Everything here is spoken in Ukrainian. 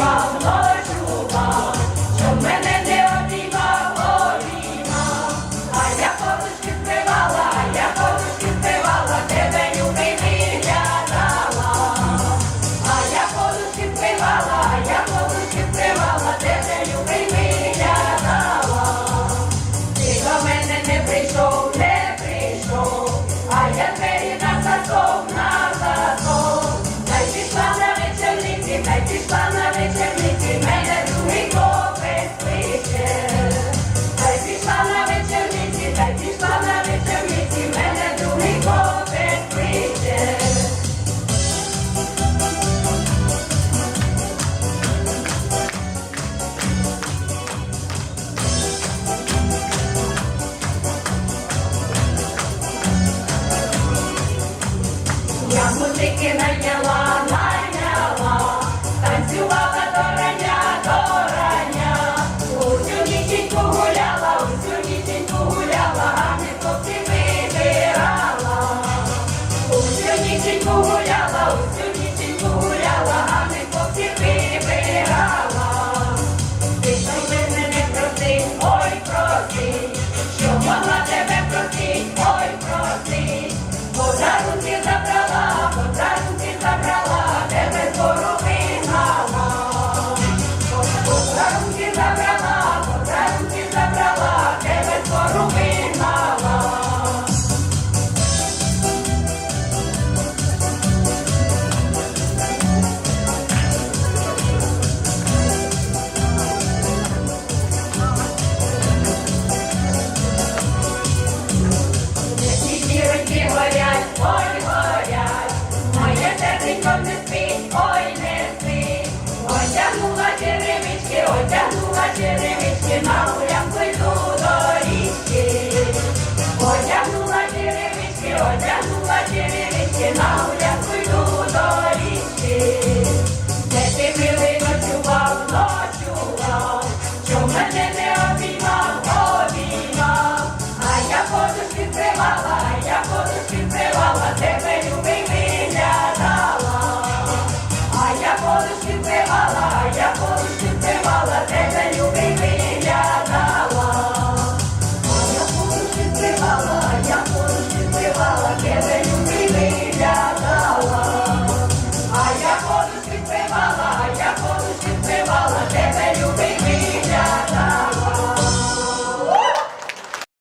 problem. руки найняла, найняла, танцювала до рання, до рання, усю ніченьку гуляла, усю ніченьку гуляла, гарних хлопців вибирала, усю ніченьку гуляла.